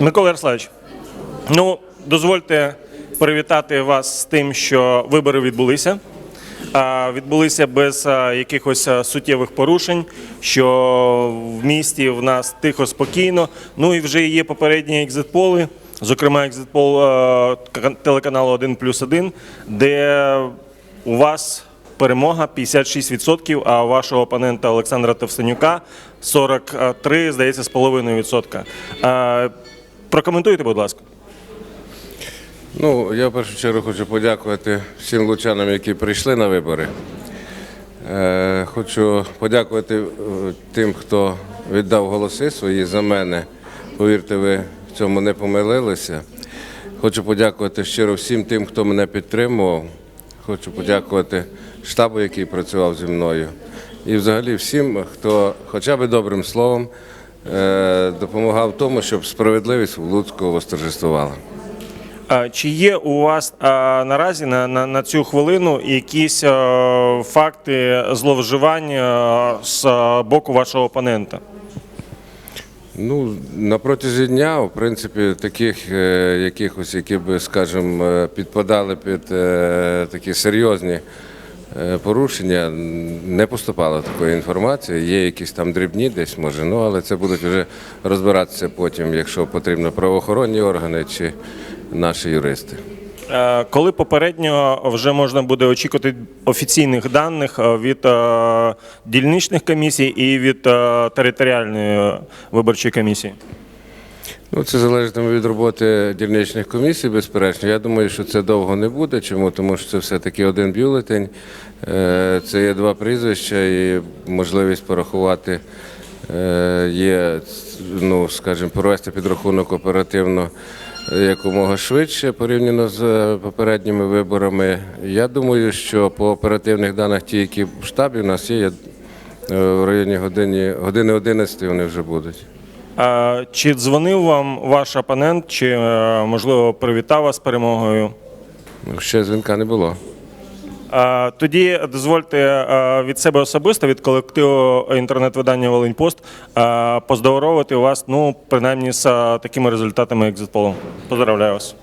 Микола Ярославович, ну дозвольте привітати вас з тим, що вибори відбулися. Відбулися без якихось суттєвих порушень, що в місті в нас тихо, спокійно. Ну і вже є попередні екзитполи, зокрема екзитпол а, к- телеканалу 1 плюс 1, де у вас перемога 56%, а у вашого опонента Олександра Товстенюка 43, здається, з половиною відсотка. Прокоментуйте, будь ласка. Ну, я в першу чергу хочу подякувати всім лучанам, які прийшли на вибори. Е, хочу подякувати е, тим, хто віддав голоси свої за мене. Повірте, ви в цьому не помилилися. Хочу подякувати щиро всім тим, хто мене підтримував. Хочу подякувати штабу, який працював зі мною. І взагалі всім, хто хоча б добрим словом допомагав тому, щоб справедливість в Луцьку восторжествувала. Чи є у вас а, наразі на, на, на цю хвилину якісь а, факти зловживання з а, боку вашого опонента? Ну, на протязі дня, в принципі, таких е, якихось, які би, скажімо, е, підпадали під е, такі серйозні е, порушення, не поступало такої інформації. Є якісь там дрібні десь, може, ну але це будуть вже розбиратися потім, якщо потрібно, правоохоронні органи чи наші юристи. Е, Коли попередньо вже можна буде очікувати офіційних даних е, від е, дільничних комісій і від е, територіальної виборчої комісії? Ну, це залежатиме від роботи дільничних комісій, безперечно. Я думаю, що це довго не буде. Чому? Тому що це все-таки один бюлетень, е, це є два прізвища і можливість порахувати е, є, ну, скажімо, провести підрахунок оперативно е, якомога швидше порівняно з попередніми виборами. Я думаю, що по оперативних даних, ті, які в штабі у нас є, в районі години, години 11 вони вже будуть. Чи дзвонив вам ваш опонент, чи е, можливо привітав вас з перемогою? Ну, Ще дзвінка не було. Тоді дозвольте е, від себе особисто, від колективу інтернет-видання Волиньпост е, поздоровити вас, ну, принаймні з такими результатами екзитполу. Поздравляю вас.